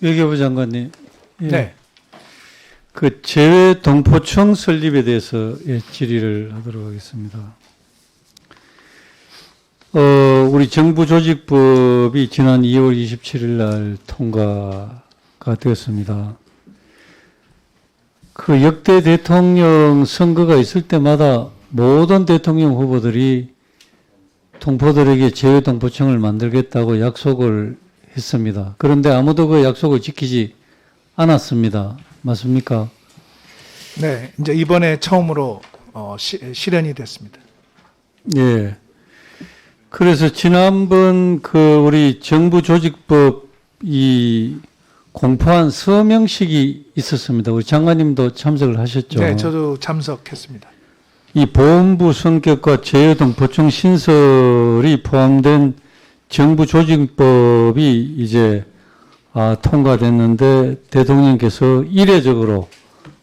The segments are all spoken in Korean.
외교부 장관님. 예. 네. 그 재외 동포청 설립에 대해서 예, 질의를 하도록 하겠습니다. 어, 우리 정부 조직법이 지난 2월 27일 날 통과가 되었습니다. 그 역대 대통령 선거가 있을 때마다 모든 대통령 후보들이 동포들에게 재외 동포청을 만들겠다고 약속을 했습니다. 그런데 아무도 그 약속을 지키지 않았습니다. 맞습니까? 네, 이제 이번에 처음으로 어, 시, 실현이 됐습니다. 예. 그래서 지난번 그 우리 정부 조직법 이 공포한 서명식이 있었습니다. 우리 장관님도 참석을 하셨죠. 네, 저도 참석했습니다. 이 보험부 성격과 제외동 보충 신설이 포함된 정부 조직법이 이제 아, 통과됐는데 대통령께서 이례적으로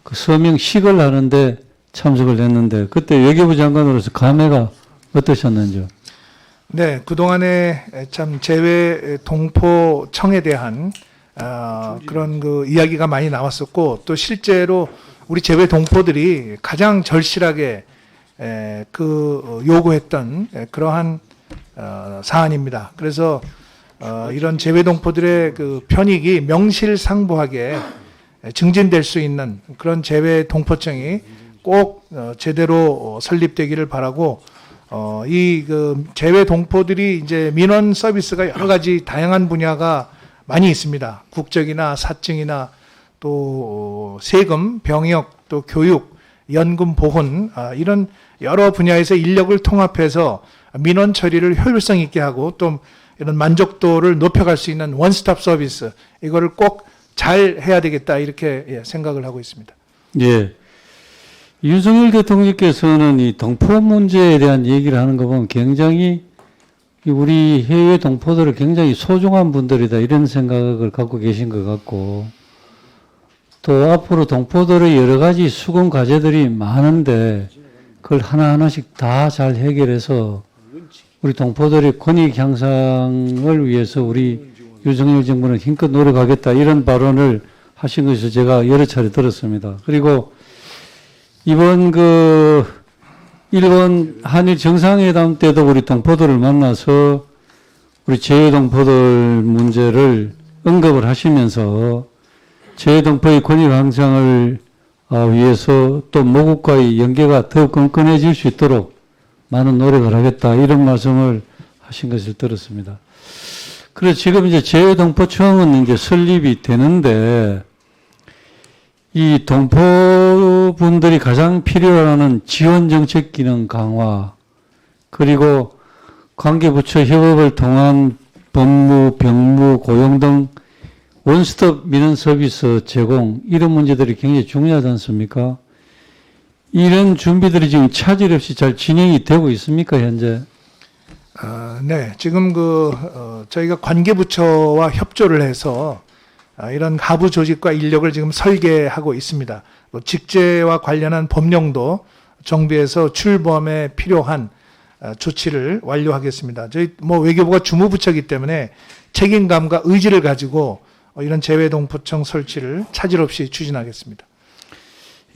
그 서명식을 하는데 참석을 했는데 그때 외교부 장관으로서 감회가 어떠셨는지요? 네, 그동안에 참 재외 동포청에 대한 어, 그런 그 이야기가 많이 나왔었고 또 실제로 우리 재외 동포들이 가장 절실하게 에, 그 어, 요구했던 에, 그러한 어, 사안입니다. 그래서 어, 이런 재외 동포들의 그 편익이 명실상부하게 에, 증진될 수 있는 그런 재외 동포청이 꼭 어, 제대로 어, 설립되기를 바라고 어, 이그 재외 동포들이 이제 민원 서비스가 여러 가지 다양한 분야가 많이 있습니다. 국적이나 사증이나 또 어, 세금, 병역, 또 교육, 연금 보훈 아, 이런 여러 분야에서 인력을 통합해서 민원 처리를 효율성 있게 하고 또 이런 만족도를 높여갈 수 있는 원스톱 서비스 이거를 꼭 잘 해야 되겠다 이렇게 예, 생각을 하고 있습니다. 예. 윤석열 대통령께서는 이 동포 문제에 대한 얘기를 하는 거 보면 굉장히 이 우리 해외 동포들을 굉장히 소중한 분들이다 이런 생각을 갖고 계신 것 같고 또 앞으로 동포들의 여러 가지 수건 과제들이 많은데 그걸 하나하나씩 다 잘 해결해서 우리 동포들의 권익 향상을 위해서 우리 윤석열 정부는 힘껏 노력하겠다 이런 발언을 하신 것을 제가 여러 차례 들었습니다. 그리고 이번 그 일본 한일 정상회담 때도 우리 동포들을 만나서 우리 재외 동포들 문제를 언급을 하시면서 재외 동포의 권익 향상을 어, 위해서 또 모국과의 연계가 더 끈끈해질 수 있도록 많은 노력을 하겠다 이런 말씀을 하신 것을 들었습니다. 그래서 지금 이제 재외동포청은 이제 설립이 되는데 이 동포분들이 가장 필요로 하는 지원 정책 기능 강화 그리고 관계부처 협업을 통한 법무, 병무, 고용 등 원스톱 민원 서비스 제공 이런 문제들이 굉장히 중요하지 않습니까? 이런 준비들이 지금 차질 없이 잘 진행이 되고 있습니까 현재? 아, 네, 지금 그 어, 저희가 관계부처와 협조를 해서 아, 이런 하부 조직과 인력을 지금 설계하고 있습니다. 뭐 직제와 관련한 법령도 정비해서 출범에 필요한 아, 조치를 완료하겠습니다. 저희 뭐 외교부가 주무부처이기 때문에 책임감과 의지를 가지고 어, 이런 재외동포청 설치를 차질 없이 추진하겠습니다.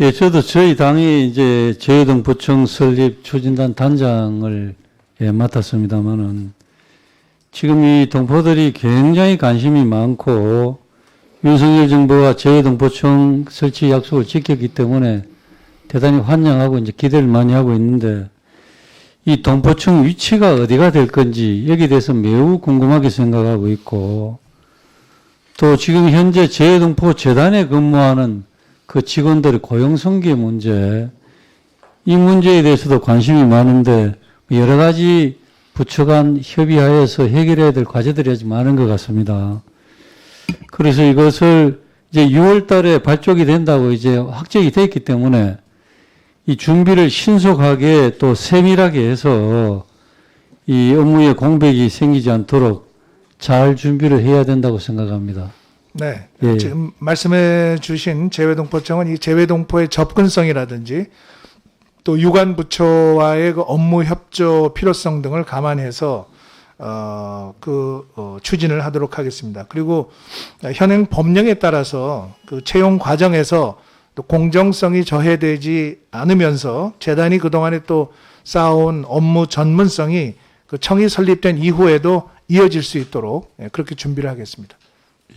예, 저도 저희 당이 이제 재외동 부청 설립 추진단 단장을 예, 맡았습니다만은 지금 이 동포들이 굉장히 관심이 많고 윤석열 정부가 재외동 부청 설치 약속을 지켰기 때문에 대단히 환영하고 이제 기대를 많이 하고 있는데 이 동포청 위치가 어디가 될 건지 여기에 대해서 매우 궁금하게 생각하고 있고 또 지금 현재 재외동포 재단에 근무하는 그 직원들의 고용 성기 문제, 이 문제에 대해서도 관심이 많은데 여러 가지 부처 간 협의하에서 해결해야 될 과제들이 아직 많은 것 같습니다. 그래서 이것을 이제 6월 달에 발족이 된다고 이제 확정이 됐기 때문에 이 준비를 신속하게 또 세밀하게 해서 이 업무에 공백이 생기지 않도록 잘 준비를 해야 된다고 생각합니다. 네. 예. 지금 말씀해 주신 재외동포청은 이 재외동포의 접근성이라든지 또 유관 부처와의 그 업무 협조 필요성 등을 감안해서 어, 그 어, 추진을 하도록 하겠습니다. 그리고 현행 법령에 따라서 그 채용 과정에서 또 공정성이 저해되지 않으면서 재단이 그동안에 또 쌓아온 업무 전문성이 그 청이 설립된 이후에도 이어질 수 있도록 예, 그렇게 준비를 하겠습니다.